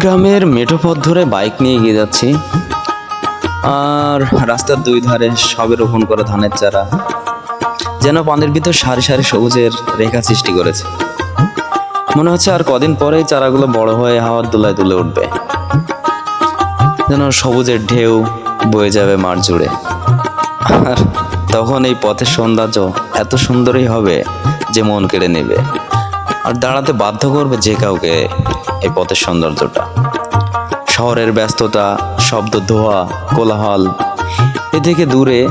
গ্রামের মেঠো পথ ধরে বাইক নিয়ে এগিয়ে যাচ্ছি। আর রাস্তার দুই ধারে সবে রোপণ করা ধানের চারা, যেন পানির ভিতর সারি সারি সবুজের রেখা সৃষ্টি করেছে। মনে হচ্ছে আর কদিন পরেই চারাগুলো বড় হয়ে হাওয়ার দোলায় তুলে উঠবে। যেন সবুজের ঢেউ বয়ে যাবে মাঠ জুড়ে। আর তখন এই পথের সৌন্দর্য এত সুন্দরই হবে যে মন কেড়ে নেবে। আর দাঁড়াতে বাধ্য করবে যে কাউকে এই পথের সৌন্দর্যটা। শহরের ব্যস্ততা, শব্দ ধোয়া, কোলাহল, এ থেকে দূরে,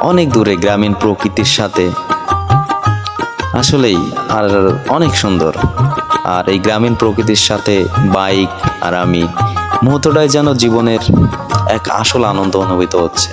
অনেক দূরে গ্রামীণ প্রকৃতির সাথে আসলেই আর অনেক সুন্দর। আর এই গ্রামীণ প্রকৃতির সাথে বাইক আর আমি, মুহূর্তটাই যেন জীবনের এক আসল আনন্দ অনুভূত হচ্ছে।